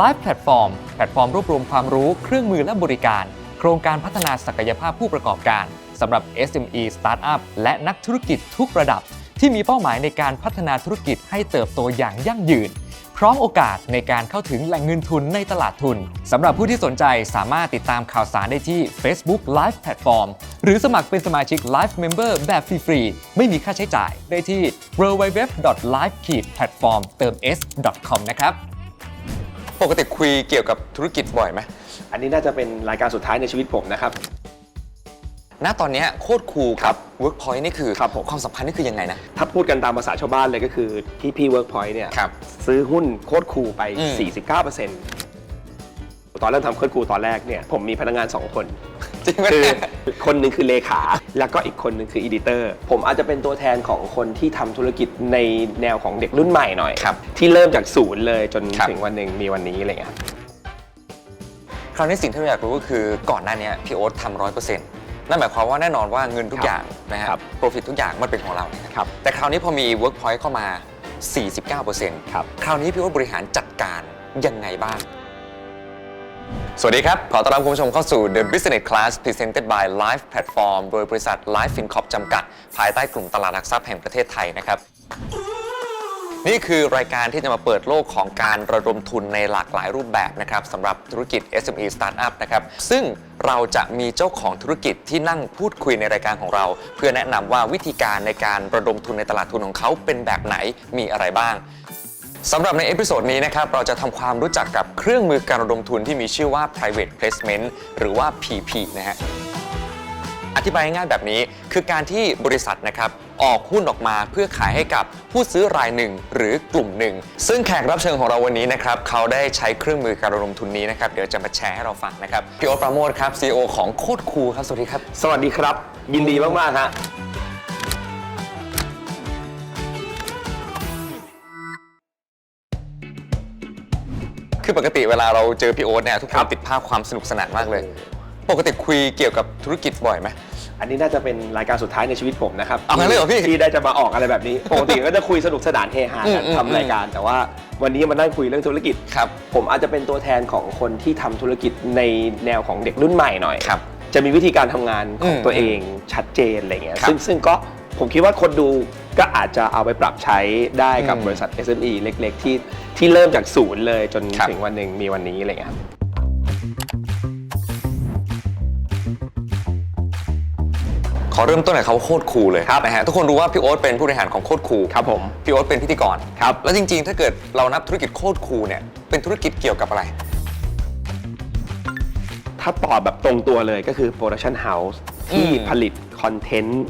Live Platform แพลตฟอร์มรวบรวมความรู้เครื่องมือและบริการ โครงการพัฒนาศักยภาพผู้ประกอบการสำหรับ SME Startup และนักธุรกิจทุกระดับ ที่มีเป้าหมายในการพัฒนาธุรกิจให้เติบโตอย่างยั่งยืน พร้อมโอกาสในการเข้าถึงแหล่งเงินทุนในตลาดทุนสำหรับผู้ที่สนใจสามารถติดตามข่าวสารได้ที่ Facebook Live Platform หรือสมัครเป็นสมาชิก Live Member แบบฟรีๆไม่มีค่าใช้จ่ายได้ที่ www.live-platform เติม s.com นะครับ ปกติคุยเกี่ยวกับธุรกิจบ่อยไหมอันนี้น่าจะเป็นรายการสุดท้ายในชีวิตผมนะครับ ณตอนเนี้ยโคตรคูลกับ Workpoint นี่คือครับผม ความสัมพันธ์นี่คือยังไงนะ ถ้าพูดกันตามภาษาชาวบ้านเลยก็คือที่พี่ Workpoint เนี่ยครับซื้อหุ้นโคตรคูลไป อืม 49%ตอนเริ่มทำโคตรคูลตอนแรกเนี่ยผมมีพนักงาน 2 คน จริงไหมคือเนี่ยคนหนึ่งคือเลขา แล้วก็อีกคนหนึ่งคืออีดิเตอร์ ผมอาจจะเป็นตัวแทนของคนที่ทำธุรกิจในแนวของเด็กรุ่นใหม่หน่อยครับที่เริ่มจากศูนย์เลยจนครับ ถึงวันหนึ่งมีวันนี้อะไรเงี้ยครับคราวนี้สิ่งที่เราอยากรู้ก็คือก่อนหน้านี้พี่โอ๊ตทำร้อยเปอร์เซ็นต์นั่นหมายความว่าแน่นอนว่าเงินทุกครับอย่างนะฮะครับโปรฟิตทุกอย่างมันเป็นของเรานะครับครับ แต่คราวนี้พอมี Workpoint เข้ามา 49%ครับคราวนี้พี่โอ๊ตบริหารจัดการยังไงบ้าง สวัสดีครับ ขอต้อนรับคุณผู้ชมเข้าสู่ The Business Class Presented by Live Platform โดยบริษัท Live FinCorp จำกัด ภายใต้กลุ่มตลาดหลักทรัพย์แห่งประเทศไทยนะครับ นี่คือรายการที่จะมาเปิดโลกของการระดมทุนในหลากหลายรูปแบบนะครับสำหรับธุรกิจ SME Startup นะครับ ซึ่งเราจะมีเจ้าของธุรกิจที่นั่งพูดคุยในรายการของเรา เพื่อแนะนำว่าวิธีการในการระดมทุนในตลาดทุนของเขาเป็นแบบไหนมีอะไรบ้าง สำหรับในเอพิโซดนี้นะครับเราจะทำความรู้จักกับเครื่องมือการระดมทุนที่มีชื่อว่า private placement หรือว่า PP นะฮะอธิบายง่ายแบบนี้คือการที่บริษัทนะครับออกหุ้นออกมาเพื่อขายให้กับผู้ซื้อรายหนึ่งหรือกลุ่มหนึ่ง ซึ่งแขกรับเชิญของเราวันนี้นะครับเขาได้ใช้เครื่องมือการระดมทุนนี้นะครับเดี๋ยวจะมาแชร์ให้เราฟังนะครับพี่โอ๊ตปราโมทครับ CEO ของโคตรคูลครับสวัสดีครับ สวัสดีครับ ยินดีมากๆฮะ คือปกติเวลาเราเจอพี่โอ๊ตเนี่ยทุกคครันบติดภาพความสนุกสนานมากเลย ปกติคุยเกี่ยวกับธุรกิจบ่อยไหม อันนี้น่าจะเป็นรายการสุดท้ายในชีวิตผมนะครับเอางั้นเลยเหรอพี่ที่ได้จะมาออกอะไรแบบนี้ ปกติก็จะคุยสนุกสนานเฮฮากันอืมอืม ทำรายการ แต่ว่าวันนี้มานั่งคุยเรื่องธุรกิจ ครับ ผมอาจจะเป็นตัวแทนของคนที่ทำธุรกิจในแนวของเด็กรุ่นใหม่หน่อย ครับจะมีวิธีการทำงานของอืมตัวเองชัดเจนอะไรเงี้ยครับซึ่งซึ่งก็ ผมคิดว่าคนดูก็อาจจะเอาไปปรับใช้ได้กับอืมบริษัท SME เล็ก ๆ ที่ที่เริ่มจากศูนย์เลยจนครับ ถึงวันหนึ่งมีวันนี้อะไรเงี้ยครับ ขอเริ่มต้นจากเขาโคตรคูลเลยครับนะฮะทุกคนรู้ว่าพี่โอ๊ตเป็นผู้บริหารของโคตรคูลครับผม พี่โอ๊ตเป็นพิธีกรครับ แล้วจริงๆ ถ้าเกิดเรานับธุรกิจโคตรคูลเนี่ยเป็นธุรกิจเกี่ยวกับอะไร ถ้าตอบแบบตรงตัวเลยก็คือ Production House ที่อืมผลิตคอนเทนต์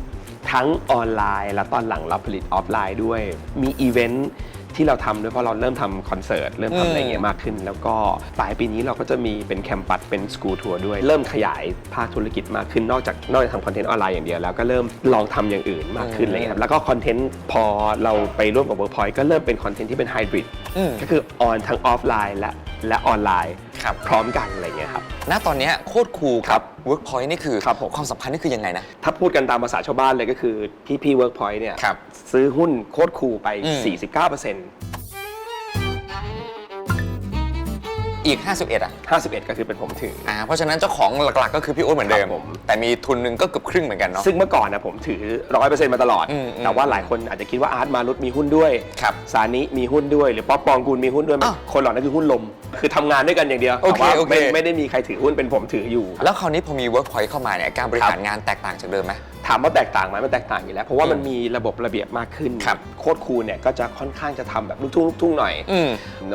ทั้งออนไลน์ และตอนหลังเราผลิตออฟไลน์ด้วย มีอีเวนท์ที่เราทำด้วยเพราะเราเริ่มทำคอนเสิร์ตเริ่มทำอะไรอย่างเงี้ยมากขึ้น แล้วก็ปลายปีนี้เราก็จะมีเป็นแคมปัสเป็นสกู l ทัวร์ด้วย เริ่มขยายภาคธุรกิจมากขึ้นนอกจากนอกจากทำคอนเทนต์ออนไลน์อย่างเดียวแล้วก็เริ่มลองทำอย่างอื่นมากขึ้นอะไรเงี้ยครับแล้วก็คอนเทนต์พอเราไปร่วมกับ Workpoint ก็เริ่มเป็นคอนเทนต์ที่เป็นไฮบริดอืมก็คือออนทั้งออฟไลน์และ และออนไลน์ ครับ พร้อมกันอะไรเงี้ยครับ ณตอนเนี้ยโคตรคูลกับ Workpoint นี่คือครับผม ความสัมพันธ์นี่คือยังไงนะ ถ้าพูดกันตามภาษาชาวบ้านเลยก็คือที่พี่ Workpoint เนี่ย ครับ ซื้อหุ้นโคตรคูลไป อืม 49% อีก 51 อะ 51 ก็คือเป็นผมถือ อ่า เพราะฉะนั้นเจ้าของหลักๆ ก็คือพี่โอ๊ตเหมือนเดิม ครับผม แต่มีทุนหนึ่งก็เกือบครึ่งเหมือนกันเนาะ ซึ่งเมื่อก่อนนะผมถือ100%มาตลอด อืมอืม แต่ว่าหลายคนอาจจะคิดว่าอาร์ตมารุตมีหุ้นด้วย ครับ สานิมีหุ้นด้วย หรือป๊อปปองกูลมีหุ้นด้วยอ้าวคนเหล่านั้นคือหุ้นลม คือทำงานด้วยกันอย่างเดียวโอแต่เคว่าโอเค ไม่ไม่ได้มีใครถือหุ้นเป็นผมถืออยู่ แล้วคราวนี้พอมี Workpoint เข้ามาเนี่ย การบริหารครับงานแตกต่างจากเดิมไหม ถามว่าแตกต่างไหมมันแตกต่างอยู่แล้ว เพราะว่ามันอืมมีระบบระเบียบมากขึ้นครับโคตรคูลเนี่ยก็จะค่อนข้างจะทำแบบลูกทุ่งลูกทุ่งหน่อยอืม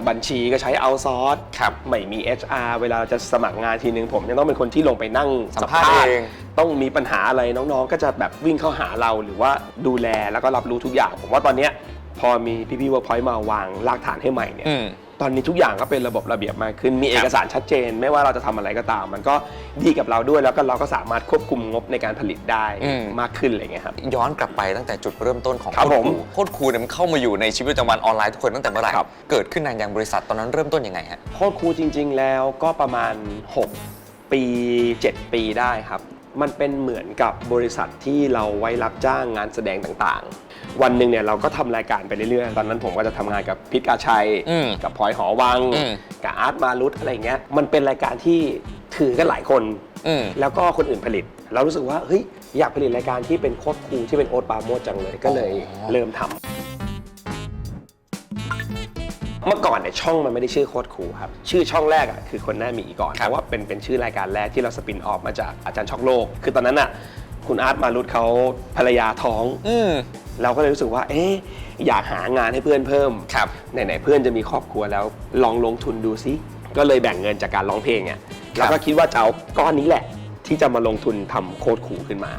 บัญชีก็ใช้เอาซอร์สครับไม่มี HR เวลาจะสมัครงานทีนึงผมยังต้องเป็นคนที่ลงไปนั่งสัมภาษณ์เองต้องมีปัญหาอะไรน้องๆ ก็จะแบบวิ่งเข้าหาเราหรือว่าดูแลแล้วก็รับรู้ทุกอย่าง ผมว่าตอนเนี้ยพอมีพี่ๆ Workpoint มาวางรากฐานให้ใหม่เนี่ยอืม ตอนนี้ทุกอย่างก็เป็นระบบระเบียบมากขึ้น มีเอกสารชัดเจน ไม่ว่าเราจะทำอะไรก็ตาม มันก็ดีกับเราด้วยแล้วก็เราก็สามารถควบคุมงบในการผลิตได้อืม มากขึ้นอะไรเงี้ยครับ ย้อนกลับไปตั้งแต่จุดเริ่มต้นของครับโคตรผมคูลโคตรคูลเนี่ยมันเข้ามาอยู่ในชีวิตประจำวันออนไลน์ทุกคนตั้งแต่เมื่อไหร่ครับ เกิดขึ้นนานยังบริษัทตอนนั้นเริ่มต้นยังไงฮะ โคตรครูลจริง ๆ แล้วก็ประมาณ 6 ปี 7 ปีได้ครับ มันเป็นเหมือนกับบริษัทที่เราไว้รับจ้างงานแสดงต่างๆ วันหนึ่งเนี่ยเราก็ทำรายการไปเรื่อยๆ ตอนนั้นผมก็จะทำงานกับพิษกาชัย อืมกับพลอยหอวัง อืม กับอาร์ตมารุตอะไรเงี้ย มันเป็นรายการที่ถือกันหลายคน อืม แล้วก็คนอื่นผลิต เรารู้สึกว่า เฮ้ย อยากผลิตรายการที่เป็นโคตรครูที่เป็นโอ๊ตปราโมดจังเลย ก็เลยอ๋อ เริ่มทำเมื่อก่อนเนี่ยช่องมันไม่ได้ชื่อโคตรครูครับ ชื่อช่องแรกอะคือคนหน้าหมีก่อน เพราะว่าเป็นเป็นชื่อรายการแรกที่เราสปินออกมาจากอาจารย์ช็อกโลก คือตอนนั้นอะ คุณอาร์ตมารุตเขาภรรยาท้อง อืม เราก็เลยรู้สึกว่า เอ๊ะอยากหางานให้เพื่อนเพิ่มครับไหนๆเพื่อนจะมีครอบครัวแล้วลองลงทุนดูซิก็เลยแบ่งเงินจากการร้องเพลงเนี่ยแล้วก็คิดว่าจะเอาก้อนนี้แหละ ที่จะมาลงทุนทำโค้ดครูขึ้นมา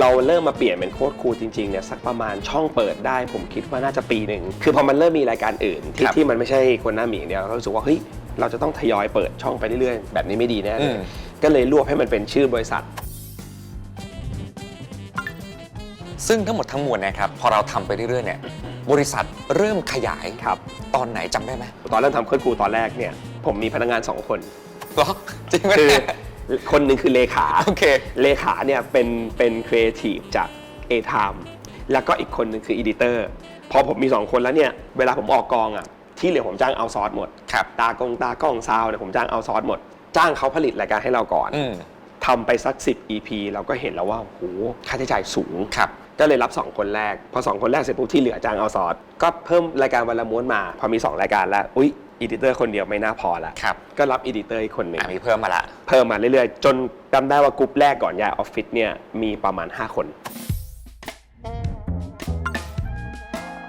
เราเริ่มมาเปลี่ยนเป็นโค้ดครูจริงๆเนี่ยสักประมาณช่องเปิดได้ ผมคิดว่าน่าจะปีหนึ่งคือพอมันเริ่มมีรายการอื่น ที่ครับที่มันไม่ใช่คนหน้าหมีอย่างเดียวเรารู้สึกว่าเฮ้ยเราจะต้องทยอยเปิดช่องไปเรื่อยๆ แบบนี้ไม่ดีแน่เลอืยมก็เลยรวบให้มันเป็นชื่อบริษัท ซึ่งทั้งหมดทั้งมวลเนะครับพอเราทำไปเรื่อยๆเนี่ยบริษัทเริ่มขยายครับ ตอนไหนจำได้ไหมตอนเริ่มทำโค้ดครูตอนแรกเนี่ยผมมีพนักงานสองคน เหรอจริงไหมคือเนี่ยคนหนึ่งคือเลขา โอเค เลขาเนี่ยเป็นเป็นครีเอทีฟจาก A Time แล้วก็อีกคนหนึ่งคืออีดิเตอร์พอผมมี 2 คนแล้วเนี่ย เวลาผมออกกองอะที่เหลือผมจ้างเอาซอร์สหมด ครับ ตากงตากล้องซาวเนี่ยผมจ้างเอาซอร์สหมด จ้างเขาผลิตรายการให้เราก่อนอืมทำไปสัก 10 EP เราก็เห็นแล้วว่าโหค่าใช้จ่ายสูง ครับ ก็เลยรับ 2 คนแรก พอ 2 คนแรกเสร็จปุ๊บที่เหลือจ้างเอาซอร์สก็เพิ่มรายการวันละม้วนมา พอมี 2 รายการแล้วอุ๊ยอีดิเตอร์คนเดียวไม่น่าพอละครับก็รับอีดิเตอร์อีกคนหนึ่งอะมีเพิ่มมาละ เพิ่มมาเรื่อยๆ จนจำได้ว่ากรุ๊ปแรกก่อนย้ายออฟฟิศเนี่ยมีประมาณ 5 คน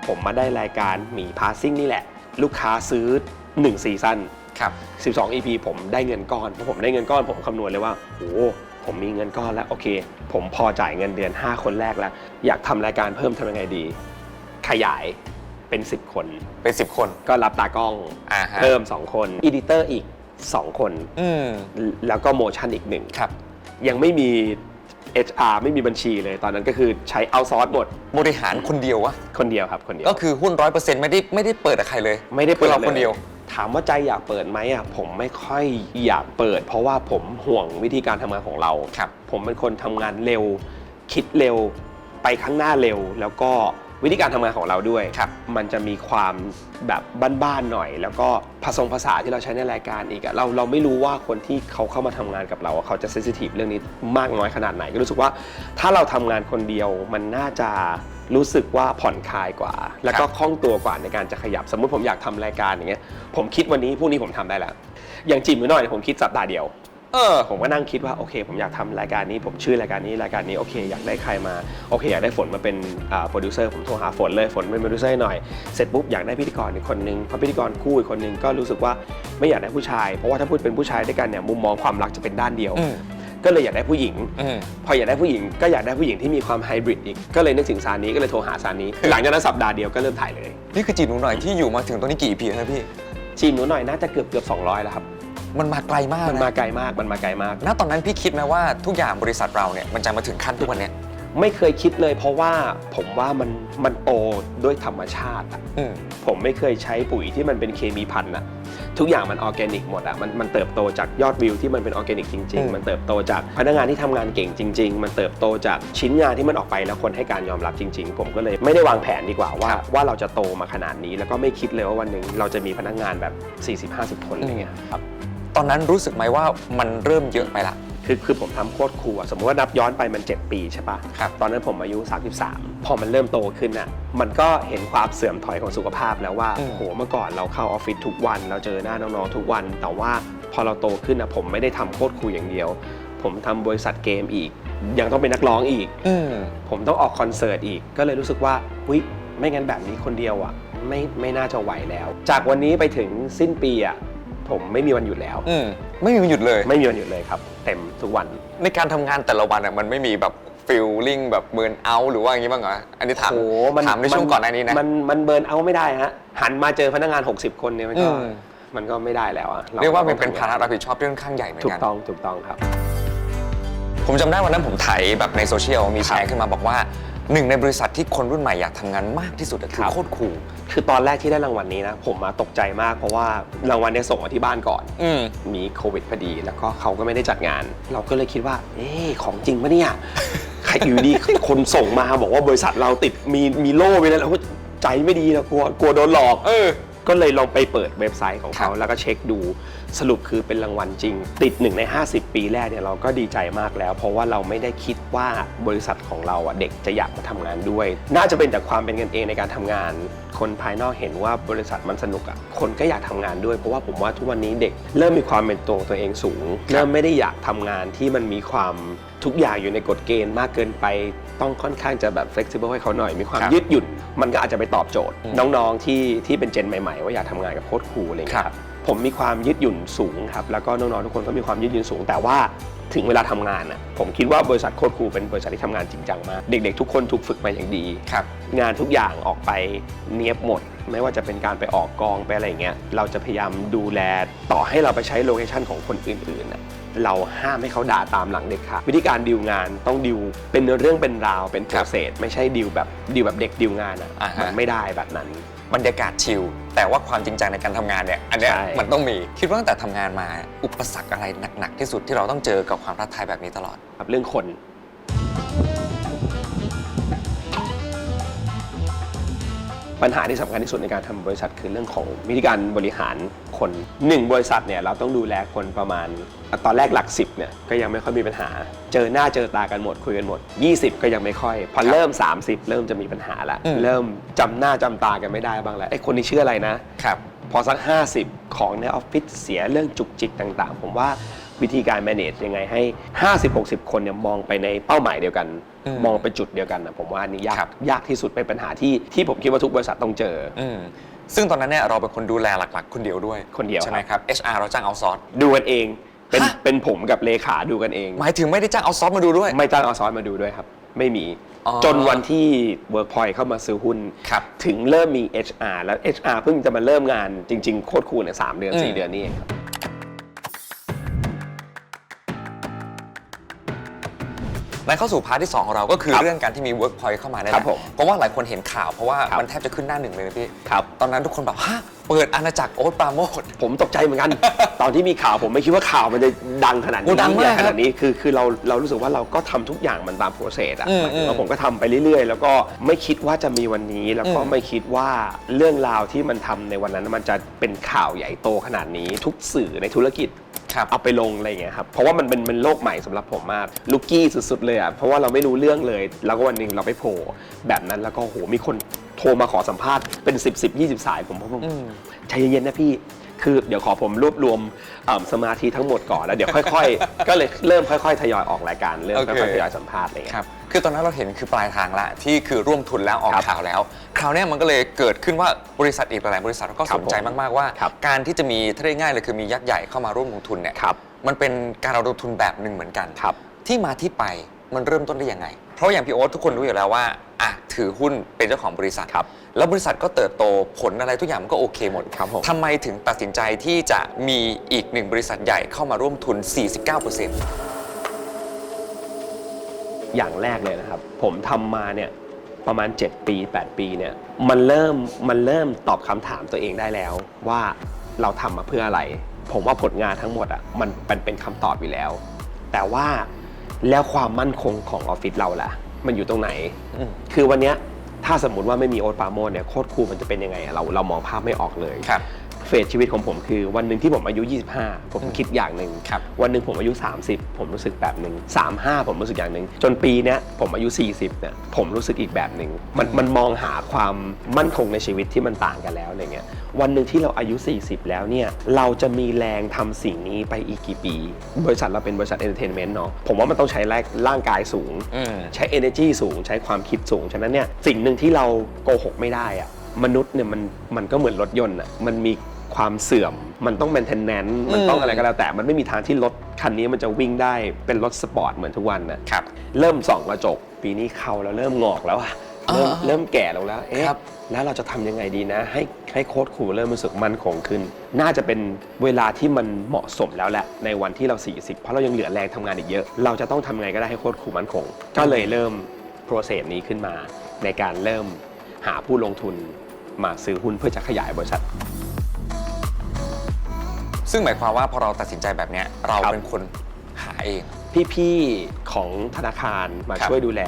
ผมมาได้รายการหมีพาซิ่งนี่แหละ ลูกค้าซื้อ1ซีซั่นครับ 12 EP ผมได้เงินก้อนพอผมได้เงินก้อนผมคำนวณเลยว่าโอ้ ผมมีเงินก้อนแล้วโอเค ผมพอจ่ายเงินเดือน 5 คนแรกแล้ว อยากทำรายการเพิ่มทำยังไงดี ขยายเป็น 10 คน เป็นสิบคน ก็รับตากล้องอ่าฮะ เพิ่ม 2 คนอีดิเตอร์อีก 2 คน อืม แล้วก็โมชั่นอีกหนึ่งครับ ยังไม่มี HR ไม่มีบัญชีเลยตอนนั้นก็คือใช้เอาซอร์สหมดบริหารคนเดียววะ คนเดียวครับคนเดียว ก็คือหุ้นร้อยเปอร์เซ็นต์ไม่ได้ไม่ได้เปิดกับใครเลยไม่ได้เปิดคือเราลคนเดียว ถามว่าใจอยากเปิดไหมอะผมไม่ค่อยอยากเปิด เพราะว่าผมห่วงวิธีการทำงานของเราครับผมเป็นคนทำงานเร็ว คิดเร็ว ไปข้างหน้าเร็ว แล้วก็วิธีการทำงานของเราด้วยครับมันจะมีความแบบบ้านๆหน่อย แล้วก็ผสมภาษาที่เราใช้ในรายการอีกอะเราเราไม่รู้ว่าคนที่เขาเข้ามาทำงานกับเราอะเขาจะเซนซิทีฟเรื่องนี้มากน้อยขนาดไหนก็รู้สึกว่า ถ้าเราทำงานคนเดียวมันน่าจะ รู้สึกว่าผ่อนคลายกว่า แล้วก็คล่องตัวกว่าในการจะขยับ สมมุติผมอยากทำรายการอย่างเงี้ยผมคิดวันนี้พรุ่งนี้ผมทำได้แล้วอย่างจิมหรือหน่อยผมคิดสัปดาห์เดียวเออผมก็นั่งคิดว่าโอเค ผมอยากทำรายการนี้ ผมชื่อรายการนี้รายการนี้โอเค อยากได้ใครมาโอเคอยากได้ฝนมาเป็นโปรดิวเซอร์ผมโทรหาฝนเลยฝนเป็นโปรดิวเซอร์ให้หน่อยเสร็จปุ๊บอยากได้พิธีกรอีกคนนึงพอพิธีกรคู่อีกคนนึงก็รู้สึกว่าไม่อยากได้ผู้ชาย เพราะว่าถ้าพูดเป็นผู้ชายด้วยกันเนี่ยมุมมองความรักจะเป็นด้านเดียวอืม ก็เลยอยากได้ผู้หญิงอืมพออยากได้ผู้หญิงก็อยากได้ผู้หญิงที่มีความไฮบริดอีก ก็เลยนึกถึงซานี้ก็เลยโทรหาซานี้ หลังจากนั้นสัปดาห์เดียวก็เริ่มถ่ายเลย นี่คือจีบหนูหน่อยที่อยู่มาถึงตอนนี้กี่ปีแล้วพี่ทีมหนูหน่อยน่าจะเกือบเกือบ200 แล้วครับ มันมาไกลมากมันมานะไกลมาก มันมาไกลมาก ณตอนนั้นพี่คิดไหมว่าทุกอย่างบริษัทเราเนี่ยมันจะมาถึงขั้นทุกวันเนี้ยไม่เคยคิดเลยเพราะว่าผมว่ามันมันโตด้วยธรรมชาติอะอืม ผมไม่เคยใช้ปุ๋ยที่มันเป็นเคมีพันธุ์อะ ทุกอย่างมันออร์แกนิกหมดอะมันมันเติบโตจากยอดวิวที่มันเป็นออร์แกนิกจริงอืมๆมันเติบโตจากพนักงานที่ทำงานเก่งจริง ๆ มันเติบโตจากชิ้นงานที่มันออกไปแล้วคนให้การยอมรับจริง ๆ ผมก็เลยไม่ได้วางแผนดีกว่าว่าว่าเราจะโตมาขนาดนี้ แล้วก็ไม่คิดเลยว่าวันหนึ่งเราจะมีพนักงานแบบ 40-50 คนอะไรเงี้ยครับตอนนั้นรู้สึกไหมว่ามันเริ่มเยอะไปละ คือคือผมทำโคตรครูอะสมมติว่านับย้อนไปมัน 7 ปีใช่ปะครับ ตอนนั้นผมอายุ 33 พอมันเริ่มโตขึ้นน่ะมันก็เห็นความเสื่อมถอยของสุขภาพแล้วว่า อืม โห เมื่อก่อนเราเข้าออฟฟิศทุกวัน เราเจอหน้าน้องๆทุกวัน แต่ว่าพอเราโตขึ้นน่ะผมไม่ได้ทำโคตรครูอย่างเดียว ผมทำบริษัทเกมอีก ยังต้องเป็นนักร้องอีก อืม ผมต้องออกคอนเสิร์ตอีก ก็เลยรู้สึกว่าอุ้ยไม่งั้นแบบนี้คนเดียวอะ ไม่ไม่น่าจะไหวแล้ว จากวันนี้ไปถึงสิ้นปีอะผมไม่มีวันหยุดแล้ว อืม ไม่มีวันหยุดเลย ไม่มีวันหยุดเลยครับ เต็มทุกวัน ในการทำงานแต่ละวันอะมันไม่มีแบบฟิลลิ่งแบบเบิร์นเอาหรือว่าอย่างนี้บ้างเหรออันนี้ถามโอ้โหมันถามในช่วงก่อนหน้านี้นะ มันมันเบิร์นเอาท์ไม่ได้ฮะหันมาเจอพนักงาน 60 คนเนี่ยมันก็อืม มันก็ไม่ได้แล้วอะเรียกว่ามันเป็นต้ภาระรับผิดชอบที่ค่อนข้างใหญ่เหมือนถูกกันต้องถูกต้องครับ ผมจำได้วันนั้นผมไถแบบในโซเชียลมีแชร์ขึ้นมาบอกว่า หนึ่งในบริษัทที่คนรุ่นใหม่อยากทำงานมากที่สุดอะคือครับ โคตรคูลคือตอนแรกที่ได้รางวัลนี้นะผมมาตกใจมากเพราะว่ารางวัลเนี่ยส่งมาที่บ้านก่อน อืม มีโควิดพอดี แล้วก็เขาก็ไม่ได้จัดงาน เราก็เลยคิดว่า เอ๊ะของจริงปะเนี่ยใครอยู่ดี คนส่งมาบอกว่าบริษัทเราติดมีมีโล่ไปแล้วเราก็ใจไม่ดีนะกลัวกลัวโดนหลอก เออ ก็เลยลองไปเปิดเว็บไซต์ของเขา ครับแล้วก็เช็คดู สรุปคือเป็นรางวัลจริง ติด 1 ใน 50 ปีแรกเนี่ยเราก็ดีใจมากแล้ว เพราะว่าเราไม่ได้คิดว่าบริษัทของเราอะเด็กจะอยากมาทำงานด้วย น่าจะเป็นจากความเป็นกันเองในการทำงาน คนภายนอกเห็นว่าบริษัทมันสนุกอะคนก็อยากทำงานด้วย เพราะว่าผมว่าทุกวันนี้เด็กเริ่มมีความเป็นตัวของตัวเองสูง เริ่มไม่ได้อยากทำงานที่มันมีความทุกอย่างอยู่ในกฎเกณฑ์มากเกินไป ต้องค่อนข้างจะแบบ flexible ให้เขาหน่อยมีความครับยืดหยุ่น มันก็อาจจะไปตอบโจทย์อืมน้องๆที่ที่เป็นเจนใหม่ ๆ ว่าอยากทำงานกับโค้ดครูอะไรอย่างเงี้ยคครัรับบผมมีความยืดหยุ่นสูงครับแล้วก็น้องๆทุกคนก็มีความยืดหยุ่นสูง แต่ว่าถึงเวลาทำงานอะผมคิดว่าบริษัทโค้ดครูเป็นบริษัทที่ทำงานจริงจังมาก เด็ก ๆ ทุกคนถูกฝึกมาอย่างดีครับงานทุกอย่างออกไปเนียบหมด ไม่ว่าจะเป็นการไปออกกองไปอะไรอย่างเงี้ยเราจะพยายามดูแลต่อให้เราไปใช้โลเคชันของคนอื่นๆน่ะเราห้ามให้เขาด่าตามหลังเด็กค่ะ วิธีการดิวงานต้องดิวเป็นเรื่องเป็นราวเป็นโปรเซสไม่ใช่ดิวแบบดิวแบบเด็กดิวงานอะอ่าฮะมันไม่ได้แบบนั้น บรรยากาศชิลแต่ว่าความจริงจังในการทำงานเนี่ยอันเนี้ยใช่ มันต้องมีคิดว่าตั้งแต่ทำงานมา อุปสรรคอะไรหนักๆที่สุดที่เราต้องเจอกับความท้าทายแบบนี้ตลอด ครับเรื่องคน ปัญหาที่สำคัญที่สุดในการทำบริษัทคือเรื่องของวิธีการบริหารคนหนึ่งบริษัทเนี่ยเราต้องดูแลคนประมาณ ตอนแรกหลัก 10เนี่ยก็ยังไม่ค่อยมีปัญหา เจอหน้าเจอตากันหมดคุยกันหมด 20 ก็ยังไม่ค่อย พอเริ่ม 30 เริ่มจะมีปัญหาละอืมเริ่มจำหน้าจำตากันไม่ได้บ้างแล้วไอ้คนนี้ชื่ออะไรนะครับพอสัก 50 ของในออฟฟิศเสียเรื่องจุกจิกต่าง ๆ ผมว่า วิธีการ manage ยังไงให้ 50-60 คนเนี่ยมองไปในเป้าหมายเดียวกัน อืมมองไปจุดเดียวกันนะผมว่าอันนี่ยาครักบ ยากที่สุดเป็นปัญหาที่ที่ผมคิดว่าทุกบริษัทต้องเจอ อืมซึ่งตอนนั้นเนี่ยเราเป็นคนดูแลหลักๆ คนเดียวด้วยคนเดียว ใช่ไหมครับ HR เราจ้างเอาซอร์ส ดูกันเองเป็นฮะ เป็นผมกับเลขาดูกันเอง หมายถึงไม่ได้จ้างเอาซอร์สมาดูด้วย ไม่จ้างเอาซอสมาดูด้วยครับ ไม่มีอ๋อ จนวันที่ Workpoint เข้ามาซื้อหุ้น ครับ ถึงเริ่มมี HR แล้ว HR เพิ่งจะมาเริ่มงานจริง ๆ โคตรคูลเนี่ยสามเดือน อืมสี่เดือนนี่เองครับ นั่นเข้าสู่พาร์ทที่ 2 ของเราก็คือครับเรื่องการที่มี Workpoint เข้ามาเนี่ยครันะบผมเพราะว่าหลายคนเห็นข่าวเพราะว่าครับมันแทบจะขึ้นหน้าหนึ่งเลยนะพี่ครับ ตอนนั้นทุกคนแบบฮะเปิดอาณาจักรโอ๊ตปราโมด ผมตกใจเหมือนกัน ตอนที่มีข่าวผมไม่คิดว่าข่าวมันจะดังขนาดโอ้นี้ดังมากใหญ่ขนาดนี้คือคือเราเรารู้สึกว่าเราก็ทำทุกอย่างมันตามโปรเซสอะอืมหมายถึงว่าอืมผมก็ทำไปเรื่อยๆ แล้วก็ไม่คิดว่าจะมีวันนี้ แล้วก็อืมไม่คิดว่าเรื่องราวที่มันทำในวันนั้นมันจะเป็นข่าวใหญ่โตขนาดนี้ ทุกสื่อในธุรกิจ ครับเอาไปลงอะไรอย่างเงี้ยครับเพราะว่ามันเป็นเป็นโลกใหม่สำหรับผมมากลูกกี้สุดๆเลยอะเพราะว่าเราไม่รู้เรื่องเลย แล้วก็วันหนึ่งเราไปโผล่แบบนั้นแล้วก็โหมีคนโทรมาขอสัมภาษณ์เป็น 10 10 20 สายผมผมอืมใจเย็นๆนะพี่ คือเดี๋ยวขอผมรวบรวมเอิ่มสมาธิทั้งหมดก่อนแล้วเดี๋ยวค่อยๆ ก็เลยเริ่มค่อยๆทยอยออกรายการเริ่มโอเค ค่อยๆทยอยสัมภาษณ์อะไรอย่างคเงี้ยรับ คือตอนนั้นเราเห็นคือปลายทางละที่คือร่วมทุนแล้วออกครับข่าวแล้ว คราวเนี้ยมันก็เลยเกิดขึ้นว่าบริษัทอีกหลายๆบริษัทก็ครัสบนใจผมมากๆว่า ครับการที่จะมีถ้าได้ง่ายเลยคือมียักษ์ใหญ่เข้ามาร่วมลงทุนเนี่ยครับมันเป็นการระดมทุนแบบหนึ่งเหมือนกัน ครับที่มาที่ไปมันเริ่มต้นได้ยังไง เพราะอย่างพี่โอ๊ตทุกคนรู้อยู่แล้วว่า อะถือหุ้นเป็นเจ้าของบริษัท ครับ แล้วบริษัทก็เติบโตผลอะไรทุกอย่างมันก็โอเคหมดครับผม ทำไมถึงตัดสินใจที่จะมีอีกหนึ่งบริษัทใหญ่เข้ามาร่วมทุน 49%อย่างแรกเลยนะครับ ผมทำมาเนี่ยประมาณ 7 ปี 8 ปีเนี่ยมันเริ่มมันเริ่มตอบคำถามตัวเองได้แล้ว ว่าเราทำมาเพื่ออะไร ผมว่าผลงานทั้งหมดอะมันมันเป็นคำตอบอยู่แล้ว แต่ว่าแล้วความมั่นคงของออฟฟิศเราล่ะ มันอยู่ตรงไหนอืมคือวันเนี้ยถ้าสมมติว่าไม่มีโอ๊ตปราโมทเนี่ยโคตรคูลมันจะเป็นยังไงอะเราเรามองภาพไม่ออกเลย ครับ เฟสชีวิตของผมคือวันหนึ่งที่ผมอายุ 25ผมอืมคิดอย่างหนึ่งครับ วันหนึ่งผมอายุ 30 ผมรู้สึกแบบหนึ่ง35 ผมรู้สึกอย่างหนึ่งจนปีเนี้ยผมอายุ 40เนี่ยผมรู้สึกอีกแบบหนึ่งมันมันมองหาความมั่นคงในชีวิตที่มันต่างกันแล้วอะไรเงี้ย วันหนึ่งที่เราอายุ 40 แล้วเนี่ย เราจะมีแรงทำสิ่งนี้ไปอีกกี่ปี บริษัทเราเป็นบริษัทเอนเตอร์เทนเมนต์เนาะผมว่ามันต้องใช้แรงร่างกายสูงอืมใช้ energy สูง ใช้ความคิดสูง ฉะนั้นเนี่ยสิ่งหนึ่งที่เราโกหกไม่ได้อะมนุษย์เนี่ยมันมันก็เหมือนรถยนต์อะมันมีความเสื่อม มันต้อง maintenance มันต้องอืมอะไรก็แล้วแต่ มันไม่มีทางที่รถคันนี้มันจะวิ่งได้เป็นรถสปอร์ตเหมือนทุกวันนะครับเริ่มส่องกระจกปีนี้เขาแล้วเริ่มงอกแล้วอะเริ่มอ่าเริ่มแก่ลงแล้ว เอ๊ะครับ แล้วเราจะทำยังไงดีนะ ให้ให้โค้ดครูเริ่มรู้สึกมั่นคงขึ้น น่าจะเป็นเวลาที่มันเหมาะสมแล้วแหละในวันที่เรา 40 เพราะเรายังเหลือแรงทำงานอีกเยอะ เราจะต้องทำไงก็ได้ให้โค้ดครูมั่นคง ก็เลยเริ่ม process นี้ขึ้นมา ในการเริ่มหาผู้ลงทุนมาซื้อหุ้นเพื่อจะขยายบริษัท ซึ่งหมายความว่าพอเราตัดสินใจแบบเนี้ยเราครับ เป็นคนหาเอง พี่ๆของธนาคารมาครับช่วยดูแล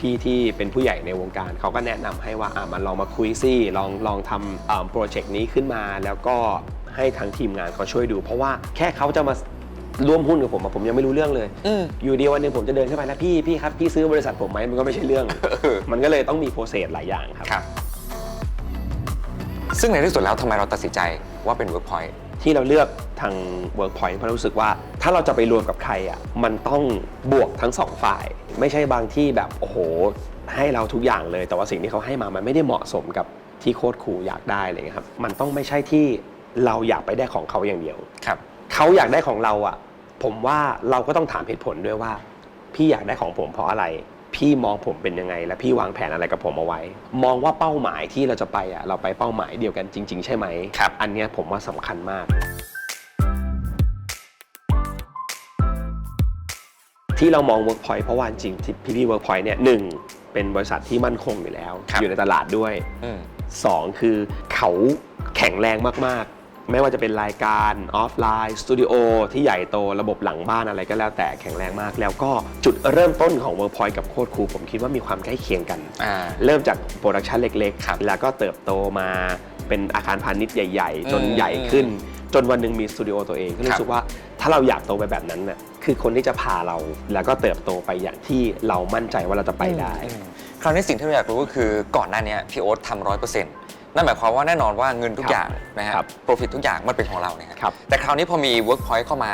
พี่ๆที่เป็นผู้ใหญ่ในวงการเขาก็แนะนำให้ว่าอะมันลองมาคุยซิลองลองทำโปรเจกต์นี้ขึ้นมา แล้วก็ให้ทางทีมงานเขาช่วยดู เพราะว่าแค่เขาจะมาร่วมหุ้นกับผมอะผมยังไม่รู้เรื่องเลย อืม อยู่ดีวันหนึงผมจะเดินเข้าไปแล้วพี่พี่ครับพี่ซื้อบริษัทผมไหมมันก็ไม่ใช่เรื่อง มันก็เลยต้องมีโปรเซสหลายอย่างครับ ครับ ซึ่งในที่สุดแล้วทำไมเราตัดสินใจว่าเป็น Workpoint ที่เราเลือกทาง Workpoint เพราะรู้สึกว่าถ้าเราจะไปรวมกับใครอะมันต้องบวกทั้งสองฝ่าย ไม่ใช่บางที่แบบโอ้โหให้เราทุกอย่างเลย แต่ว่าสิ่งที่เขาให้มามันไม่ได้เหมาะสมกับที่โค้ดครูอยากได้อะไรเลยครับมันต้องไม่ใช่ที่เราอยากไปได้ของเขาอย่างเดียวครับเขาอยากได้ของเราอะผมว่าเราก็ต้องถามเหตุผลด้วยว่า พี่อยากได้ของผมเพราะอะไร พี่มองผมเป็นยังไง และพี่วางแผนอะไรกับผมเอาไว้ มองว่าเป้าหมายที่เราจะไปอะเราไปเป้าหมายเดียวกันจริง ๆ ใช่ไหมครับอันเนี้ยผมว่าสำคัญมาก ที่เรามอง Workpoint เพราะว่าจริงๆที่พี่พี่ Workpoint เนี่ยหนึ่งเป็นบริษัทที่มั่นคงอยู่แล้ว ครับ อยู่ในตลาดด้วย อืม สองคือเขาแข็งแรงมากๆ ไม่ว่าจะเป็นรายการออฟไลน์สตูดิโอที่ใหญ่โตระบบหลังบ้านอะไรก็แล้วแต่แข็งแรงมาก แล้วก็จุดเริ่มต้นของ Workpoint กับโค้ดครูผมคิดว่ามีความใกล้เคียงกัน อ่า เริ่มจากโปรดักชันเล็กครับๆ แล้วก็เติบโตมาเป็นอาคารพาณิชย์ใหญ่ ๆ จนอืมใหญ่ขึ้น จนวันหนึ่งมีสตูดิโอตัวเองก็ครับรู้สึกว่าถ้าเราอยากโตไปแบบนั้นน่ะคือคนที่จะพาเราแล้วก็เติบโตไปอย่างที่เรามั่นใจว่าเราจะไปได้ อืมคราวนี้สิ่งที่เราอยากรู้ก็คือก่อนหน้านี้พี่โอ๊ตทำร้อยเปอร์เซ็นต์ นั่นหมายความว่าแน่นอนว่าเงินทุกครับอย่างนะฮะ ครับโปรฟิตทุกอย่างมันเป็นของเราเนี่ยครับแต่คราวนี้พอมี Workpoint เข้ามา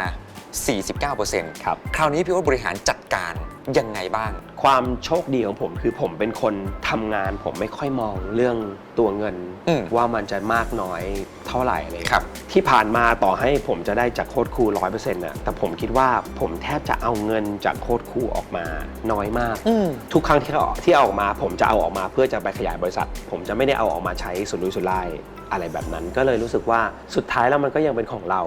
49%ครับ คราวนี้พี่โอ๊ตบริหารจัดการยังไงบ้าง ความโชคดีของผมคือผมเป็นคนทำงาน ผมไม่ค่อยมองเรื่องตัวเงิน อืมว่ามันจะมากน้อยเท่าไหร่เลยครับ ที่ผ่านมาต่อให้ผมจะได้จากโค้ดครูร้อยเปอร์เซ็นต์น่ะแต่ผมคิดว่าผมแทบจะเอาเงินจากโค้ดครูออกมาน้อยมาก อืม ทุกครั้งที่เอาที่เอาออกมา ผมจะเอาออกมาเพื่อจะไปขยายบริษัท ผมจะไม่ได้เอาออกมาใช้สุรุ่ยสุร่ายอะไรแบบนั้น ก็เลยรู้สึกว่าสุดท้ายแล้วมันก็ยังเป็นของเรา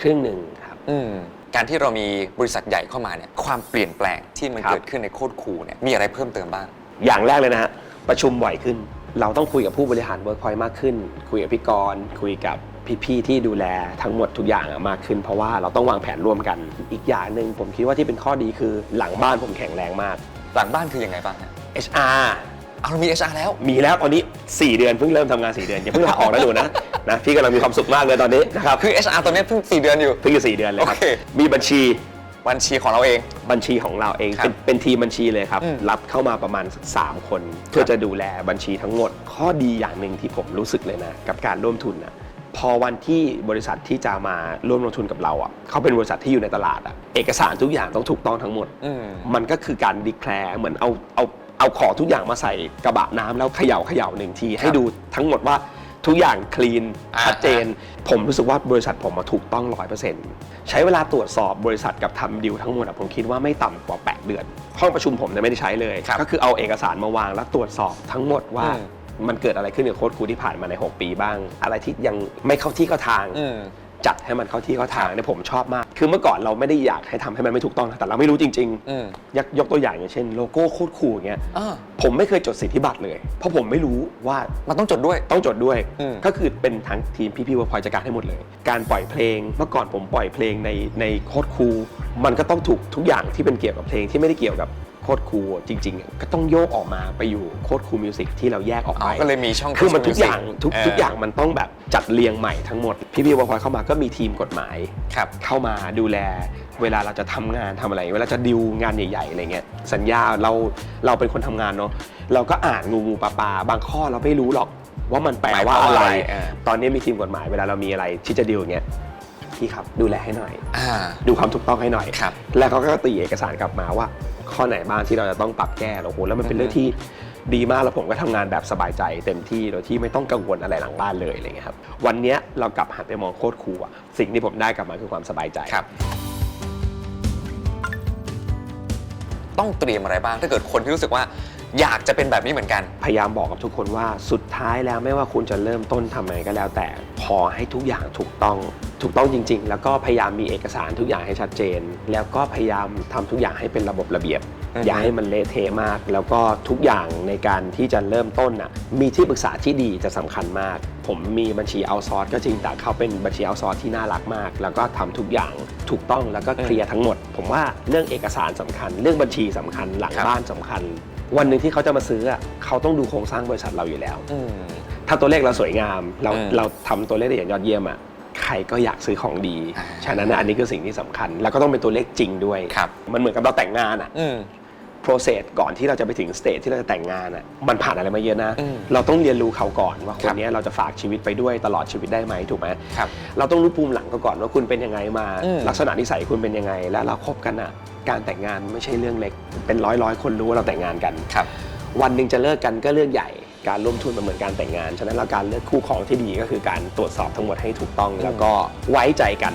ครึ่งหนึ่งครับ อืมการที่เรามีบริษัทใหญ่เข้ามาเนี่ยความเปลี่ยนแปลงที่มันครับ เกิดขึ้นในโคตรครูเนี่ยมีอะไรเพิ่มเติมบ้าง อย่างแรกเลยนะฮะประชุมบ่อยขึ้น เราต้องคุยกับผู้บริหารเวิร์กพอยต์มากขึ้น คุยกับพี่กรณ์คุยกับพี่ๆที่ดูแลทั้งหมดทุกอย่างอะมากขึ้น เพราะว่าเราต้องวางแผนร่วมกัน อีกอย่างหนึ่งผมคิดว่าที่เป็นข้อดีคือหลังบ้านผมแข็งแรงมาก หลังบ้านคือยังไงบ้างฮะ HR เอาเรามี HR แล้ว มีแล้วตอนนี้ 4 เดือนเพิ่งเริ่มทำงาน 4 เดือนอย่าเพิ่งลาออกนะดูนะนะพี่กำลังมีความสุขมากเลยตอนนี้นะครับคือ HR ตัวเนี้ยเพิ่ง 4 เดือนอยู่ เพิ่งจะ4เดือนเลยครับโอเค มีบัญชีบัญชีของเราเอง บัญชีของเราเองครับเป็นเป็นทีมบัญชีเลยครับ อืมรับเข้ามาประมาณสักสามคน เพื่อจะดูแลบัญชีทั้งหมด ข้อดีอย่างหนึ่งที่ผมรู้สึกเลยนะ กับการร่วมทุนนะพอวันที่บริษัทที่จะมาร่วมลงทุนกับเราอะเขาเป็นบริษัทที่อยู่ในตลาดอะเอกสารทุกอย่างต้องถูกต้องทั้งหมด อืม มันก็คือการดีแคลร์เหมือนเอาเอา เอาของทุกอย่างมาใส่กระบะน้ำแล้วเขย่าเขย่าหนึ่งที ให้ดูทั้งหมดว่าทุกอย่างคลีนอ่าชัดเจน ผมรู้สึกว่าบริษัทผมมาถูกต้องร้อยเปอร์เซ็นต์ใช้เวลาตรวจสอบบริษัทกับทำดีลทั้งหมดอะผมคิดว่าไม่ต่ำกว่า 8 เดือน ห้องประชุมผมเนี่ยไม่ได้ใช้เลยครับก็คือเอาเอกสารมาวางแล้วตรวจสอบทั้งหมดว่าอืมมันเกิดอะไรขึ้นกับโค้ดครูที่ผ่านมาใน 6 ปีบ้าง อะไรที่ยังไม่เข้าที่เข้าทางอืม จัดให้มันเข้าที่เข้าทางครับเนี่ยผมชอบมาก คือเมื่อก่อนเราไม่ได้อยากให้ทำให้มันไม่ถูกต้องนะแต่เราไม่รู้จริงๆ อืม ยกยกตัวอย่างอย่างเช่นโลโก้โคตรคูลอย่างเงี้ยอ่า ผมไม่เคยจดสิทธิบัตรเลย เพราะผมไม่รู้ว่ามันต้องจดด้วย ต้องจดด้วย อืม ก็คือเป็นทั้งทีมพี่ๆว่าพอยจัดการให้หมดเลย การปล่อยเพลงเมื่อก่อนผมปล่อยเพลงในในโคตรคูลมันก็ต้องถูกทุกอย่างที่เป็นเกี่ยวกับเพลงที่ไม่ได้เกี่ยวกับ โคตรคูลจริง ๆ ก็ต้องโยกออกมาไปอยู่โคตรคูลมิวสิกที่เราแยกออกอ๋ไปอก็เลยมีช่องคือมันทุกอย่างทุกเทุกอย่างมันต้องแบบจัดเรียงใหม่ทั้งหมด พี่ๆว่าพอยเข้ามาก็มีทีมกฎหมายครับเข้ามาดูแล เวลาเราจะทำงานทำอะไร เวลาจะดิวงานใหญ่ๆอะไรเงี้ยสัญญาเราเราเป็นคนทำงานเนาะเราก็อ่านงูงูปลาปลาบางข้อเราไม่รู้หรอกว่ามันแปลว่าอะไรเออตอนนี้มีทีมกฎหมายเวลาเรามีอะไรที่จะดิวอย่างเงี้ยพี่ครับดูแลให้หน่อยอ่าดูความถูกต้องให้หน่อยครับแล้วเขาก็ตีเอกสารกลับมาว่า ข้อไหนบ้างที่เราจะต้องปรับแก้โอ้โหแล้วมันเป็นเรื่องที่ดีมากแล้วผมก็ทำงานแบบสบายใจเต็มที่โดยที่ไม่ต้องกังวลอะไรหลังบ้านเลยอะไรเงี้ยครับวันนี้เรากลับหันไปมองโคตรครูอะสิ่งที่ผมได้กลับมาคือความสบายใจครับ ต้องเตรียมอะไรบ้างถ้าเกิดคนที่รู้สึกว่า อยากจะเป็นแบบนี้เหมือนกัน พยายามบอกกับทุกคนว่าสุดท้ายแล้วไม่ว่าคุณจะเริ่มต้นทำอะไรก็แล้ว แต่ขอให้ทุกอย่างถูกต้อง ถูกต้องจริง ๆ แล้วก็พยายามมีเอกสารทุกอย่างให้ชัดเจน แล้วก็พยายามทำทุกอย่างให้เป็นระบบระเบียบ อือฮึ อย่าให้มันเละเทะมาก แล้วก็ทุกอย่างในการที่จะเริ่มต้นน่ะมีที่ปรึกษาที่ดีจะสำคัญมาก ผมมีบัญชีเอาซอร์สก็จริงแต่เขาเป็นบัญชีเอาซอร์สที่น่ารักมาก แล้วก็ทำทุกอย่างถูกต้องแล้วก็เคลียร์ทั้งหมด ผมว่าเรื่องเอกสารสำคัญ เรื่องบัญชีสำคัญหลังครับ บ้านสำคัญ วันหนึ่งที่เขาจะมาซื้ออะเขาต้องดูโครงสร้างบริษัทเราอยู่แล้ว อืม ถ้าตัวเลขเราสวยงาม เราอืมเราทำตัวเลขได้อย่างยอดเยี่ยมอะใครก็อยากซื้อของดี อ่า ฉะนั้นนะอันนี้คือสิ่งที่สำคัญ แล้วก็ต้องเป็นตัวเลขจริงด้วย ครับ มันเหมือนกับเราแต่งงานอะ อืม process ก่อนที่เราจะไปถึงสเตจที่เราจะแต่งงานอะมันผ่านอะไรมาเยอะนะอืมเราต้องเรียนรู้เขาก่อนว่าคครันบนี้เราจะฝากชีวิตไปด้วยตลอดชีวิตได้ไหมถูกไหมครับเราต้องรู้ภูมิหลังเขาก่อนว่าคุณเป็นยังไงมาอืมลักษณะนิสัยคุณเป็นยังไง แล้วเราคบกันอะการแต่งงานไม่ใช่เรื่องเล็ก เป็นร้อยร้อยๆคนรู้ว่าเราแต่งงานกันครับวันหนึ่งจะเลิกกันก็เรื่องใหญ่การร่วมทุนมันเหมือนการแต่งงาน ฉะนั้นแล้วการเลือกคู่ครองที่ดีก็คือการตรวจสอบทั้งหมดให้ถูกต้อง แล้วก็ไว้ใจกัน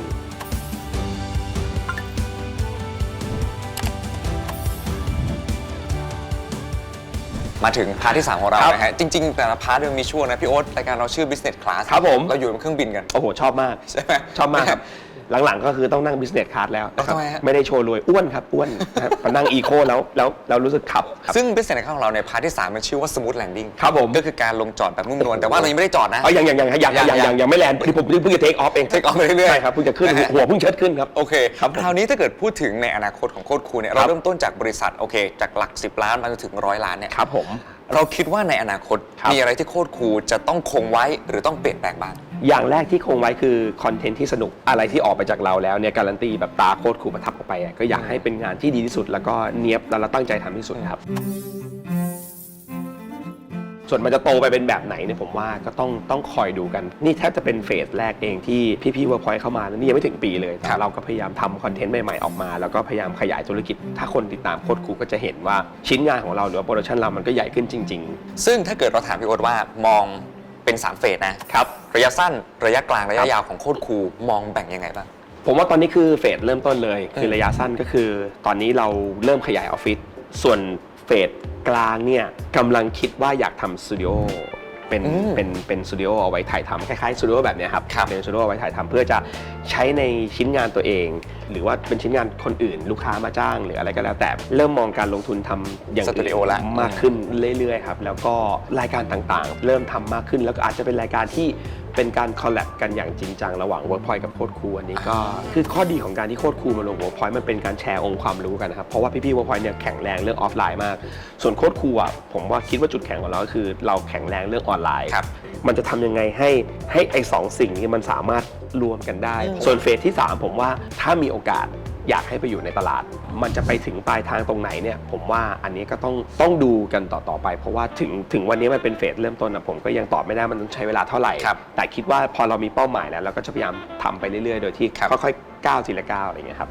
มาถึงพาร์ทที่ 3 ของเราครับนะฮะ จริง ๆ แต่ละพาร์ทมันมีช่วงนะพี่โอ๊ตรายการเราชื่อ business class ครับผม เราอยู่บนเครื่องบินกัน โอ้โห ชอบมาก ใช่ไหมชอบมากครับ หลังๆ ก็คือต้องนั่งบิสเนสค a า s แล้วนะครับไม่ได้โชว์รวยอ้วนครับอ้วนนะนั่งอีโคแล้วแล้วเรารู้สึกขับซึ่งบิสเนสแคดของเราในพาร์ทที่ 3 มันชื่อว่าสมุดแลนดิ้งครับผม ก็คือการลงจอดแบบนุ่มนวลแต่ว่าเรายังไม่ได้จอดนะอาอย่างอย่งอย่างอย่งอย่างย่งยังไม่แลนด์ที่ผมเพิ่งจะเทคออฟเองเทคออฟเไปเรื่อยๆใช่ครับเพิ่งจะขึ้นหัวเพิ่งเชิดขึ้นครับ โอเคครับคราวนี้ถ้าเกิดพูดถึงในอนาคตของโค้ดคูเนี่ย เราเริ่มต้นจากบริษัทโอเค จากหลัก 10 ล้านมาจนถึงร้อยล้านเนี่ย ครับผม เราคิดว่าในอนาคตครับ มีอะไรที่โคตรครูจะต้องคงไว้หรือต้องเปลี่ยนแปลงบ้าง อย่างแรกที่คงไว้คือคอนเทนต์ที่สนุกอะไรที่ออกไปจากเราแล้วเนี่ยการันตีแบบตาโคตรครูประทับออกไปอะก็อยากให้เป็นงานที่ดีที่สุด แล้วก็เนียบแล้วเราตั้งใจทำที่สุดครับ ส่วนมันจะโตไปเป็นแบบไหนเนี่ยผมว่าก็ต้องต้องคอยดูกัน นี่แทบจะเป็นเฟสแรกเองที่พี่ๆเวิร์กพอยต์เข้ามาแล้วนี่ยังไม่ถึงปีเลยแต่ครับเราก็พยายามทำคอนเทนต์ใหม่ๆออกมา แล้วก็พยายามขยายธุรกิจ ถ้าคนติดตามโคตรครูก็จะเห็นว่าชิ้นงานของเราหรือว่าโปรดักชันเรามันก็ใหญ่ขึ้นจริง ซึ่งถ้าเกิดเราถามพี่โอ๊ตว่ามองเป็น3เฟสนะ ๆ ครับ ระยะสั้นระยะกลางระครัยะบยาวของโคตรครูมองแบ่งยังไงบ้าง ผมว่าตอนนี้คือเฟสเริ่มต้นเลย คือมระยะสั้นก็คือ ตอนนี้เราเริ่มขยายออฟฟิศส่วนเฟสกลางเนี่ยกำลังคิดว่าอยากทำสตูดิโอเป็นอืมเป็นเป็นสตูดิโอเอาไว้ถ่ายทำคล้ายๆสตูดิโอแบบเนี้ยครับครับเป็นสตูดิโอเอาไว้ถ่ายทำเพื่อจะใช้ในชิ้นงานตัวเอง หรือว่าเป็นชิ้นงานคนอื่น ลูกค้ามาจ้างหรืออะไรก็แล้ว แต่เริ่มมองการลงทุนทำอย่างสตูดิโอละมากขึ้นเรื่อยๆครับแล้วก็รายการต่างๆ เริ่มทำมากขึ้นแล้วก็อาจจะเป็นรายการที่ เป็นการคอลแลบกันอย่างจริงจังระหว่าง Workpoint กับโคดครูอันนี้ก็คือข้อดีของการที่โคดครูมาลง Workpoint มันเป็นการแชร์องค์ความรู้กันนะครับ เพราะว่าพี่ๆ Workpoint เนี่ยแข็งแรงเรื่องออฟไลน์มาก ส่วนโคดครูอะผมว่าคิดว่าจุดแข็งของเราก็คือเราแข็งแรงเรื่องออนไลน์ ครับ มันจะทำยังไงให้ให้ไอ้สองสิ่งนี้มันสามารถรวมกันได้อืมส่วนเฟสที่ 3 ผมว่าถ้ามีโอกาส อยากให้ไปอยู่ในตลาด มันจะไปถึงปลายทางตรงไหนเนี่ย ผมว่าอันนี้ก็ต้องต้องดูกันต่อๆไป เพราะว่าถึงถึงวันนี้มันเป็นเฟสเริ่มต้นนะผมก็ยังตอบไม่ได้มันต้องใช้เวลาเท่าไหร่ ครับแต่คิดว่าพอเรามีเป้าหมายแล้วเราก็จะพยายามทำไปเรื่อยๆ โดยที่ครับ ค่อยๆก้าวทีละก้าวอะไรอย่างเงี้ยครับ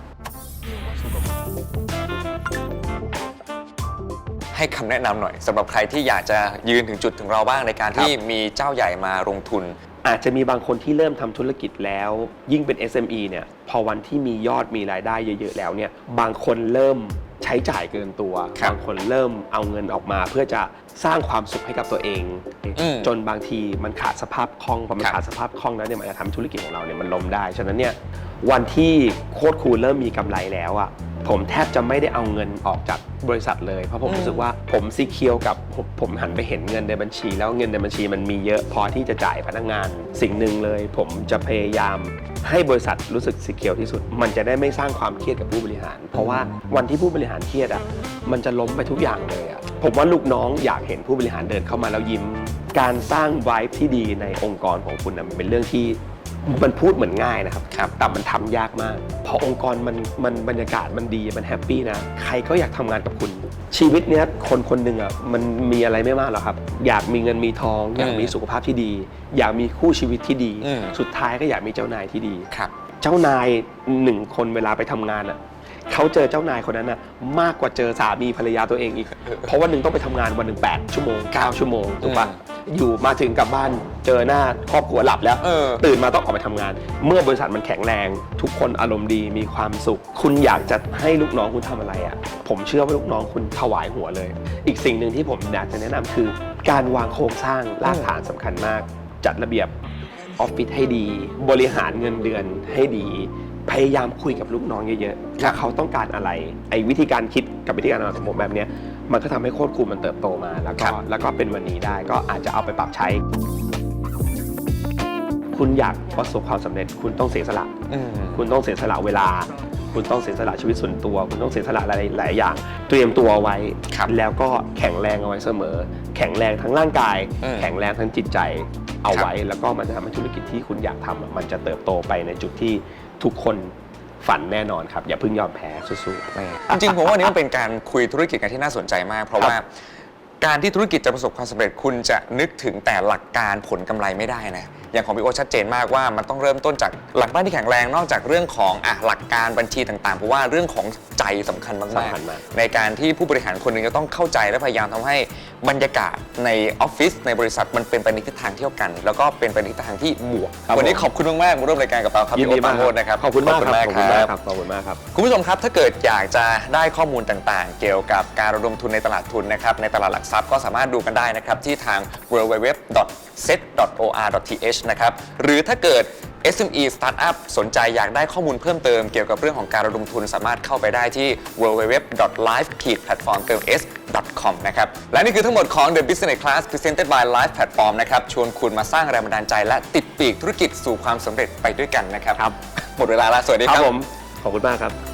ให้คำแนะนำหน่อยสำหรับใครที่อยากจะยืนถึงจุดถึงเราบ้างในการที่มีเจ้าใหญ่มาลงทุน อาจจะมีบางคนที่เริ่มทำธุรกิจแล้วยิ่งเป็น SME เนี่ย พอวันที่มียอดมีรายได้เยอะ ๆ แล้วเนี่ยบางคนเริ่มใช้จ่ายเกินตัวครับบางคนเริ่มเอาเงินออกมาเพื่อจะสร้างความสุขให้กับตัวเอง อืม จนบางทีมันขาดสภาพคล่องพอมันครับ ขาดสภาพคล่องแล้วเนี่ยมันจะทำธุรกิจของเราเนี่ยมันล้มได้ฉะนั้นเนี่ยวันที่โคตรคูลเริ่มมีกำไรแล้วอะผมแทบจะไม่ได้เอาเงินออกจากบริษัทเลย เพราะผมอืมรู้สึกว่าผมซีเคียวกับผมผมหันไปเห็นเงินในบัญชี แล้วเงินในบัญชีมันมีเยอะพอที่จะจ่ายพนักงาน สิ่งหนึ่งเลย ผมจะพยายามให้บริษัทรู้สึกซีเคียวที่สุด มันจะได้ไม่สร้างความเครียดกับผู้บริหาร เพราะว่าวันที่ผู้บริหารเครียดอะมันจะล้มไปทุกอย่างเลยอะผมว่าลูกน้องอยากเห็นผู้บริหารเดินเข้ามาแล้วยิ้ม การสร้างไวท์ที่ดีในองค์กรของคุณนะมันเป็นเรื่องที่มันพูดเหมือนง่ายนะครับครับแต่มันทำยากมากพอองค์กรมันมันบรรยากาศมันดีมันแฮปปี้นะ ใครก็อยากทำงานกับคุณ ชีวิตเนี้ยคนคนหนึ่งอะมันมีอะไรไม่มากหรอกครับ อยากมีเงินมีทอง อยากมีสุขภาพที่ดี อยากมีคู่ชีวิตที่ดีอืมสุดท้ายก็อยากมีเจ้านายที่ดีครับ เจ้านายหนึ่งคนเวลาไปทำงานอะ เขาเจอเจ้านายคนนั้นอะมากกว่าเจอสามีภรรยาตัวเองอีก เพราะวันหนึ่งต้องไปทำงานวันหนึ่งแปดชั่วโมงเก้าชั่วโมงถูกปะอยู่มาถึงกลับบ้านเจอหน้าครอบครัวหลับแล้ว เออ ตื่นมาต้องออกไปทำงาน เมื่อบริษัทมันแข็งแรง ทุกคนอารมณ์ดีมีความสุข คุณอยากจะให้ลูกน้องคุณทำอะไรอะ ผมเชื่อว่าลูกน้องคุณถวายหัวเลย อีกสิ่งหนึ่งที่ผมอยากจะแนะนำคือ การวางโครงสร้างรากฐานสำคัญมาก จัดระเบียบออฟฟิศให้ดี บริหารเงินเดือนให้ดี พยายามคุยกับลูกน้องเยอะๆว่าเขาต้องการอะไร ไอ้วิธีการคิดกับวิธีการทำงานของผมแบบเนี้ยมันก็ทำให้โคตรครูมันเติบโตมาแล้วครัก็บแล้วก็เป็นวันนี้ได้ก็อาจจะเอาไปปรับใช้ คุณอยากประสบความสำเร็จ คุณต้องเสียสละอืมคุณต้องเสียสละเวลา คุณต้องเสียสละชีวิตส่วนตัว คุณต้องเสียสละหลายหลายอย่าง เตรียมตัวเอาไว้ครับแล้วก็แข็งแรงเอาไว้เสมอ แข็งแรงทั้งร่างกายอืมแข็งแรงทั้งจิตใจเอาไว้ แล้วก็มันจะทำให้ธุรกิจที่คุณอยากทำอะมันจะเติบโตไปในจุดที่ ทุกคนฝันแน่นอนครับ อย่าเพิ่งยอมแพ้สู้ๆ จริงๆผมว่าวันนี้มันเป็นการคุยธุรกิจกันที่น่าสนใจมาก เพราะว่า การที่ธุรกิจจะประสบความสำเร็จคุณจะนึกถึงแต่หลักการผลกำไรไม่ได้นะ อย่างของพี่โอตชัดเจนมากว่ามันต้องเริ่มต้นจากหลักบ้านที่แข็งแรงนอกจากเรื่องของอะหลักการบัญชีต่างๆเพราะว่าเรื่องของใจสำคัญมากสำคัญมาก ๆ ในการที่ผู้บริหารคนหนึ่งจะต้องเข้าใจและพยายามทำให้บรรยากาศในออฟฟิศในบริษัทมันเป็นไปในทิศทางเที่ยวกัน แล้วก็เป็นไปในทิศทางที่บวก ครับวันนี้ผม ขอบคุณมากๆมาร่วมรายการกับเราครับยินดีพี่โอ๊ตมากปราโมชนะครับขอบคุณมากครับขอบคุณมากคครัรับบขอบคุณมากครับ คุณผู้ชมครับถ้าเกิดอยากจะได้ข้อมูลต่างๆ เกี่ยวกับการระดมทุนในตลาดทุนนะครับในตลาดหลักทรัพย์ก็สามารถดูกันได้นะครับ ที่ทาง www.set.or.th นะครับหรือถ้าเกิด SME Startup สนใจอยากได้ข้อมูลเพิ่มเติมเกี่ยวกับเรื่องของการระดมทุนสามารถเข้าไปได้ที่ www.live-platform.com นะครับ และนี่คือทั้งหมดของ The Business Class Presented by Live Platform นะครับ ชวนคุณมาสร้างแรงบันดาลใจและติดปีกธุรกิจสู่ความสำเร็จไปด้วยกันนะครับครับหมดเวลาแล้ว สวัสดีคครัรับบผม ขอบคุณมากครับ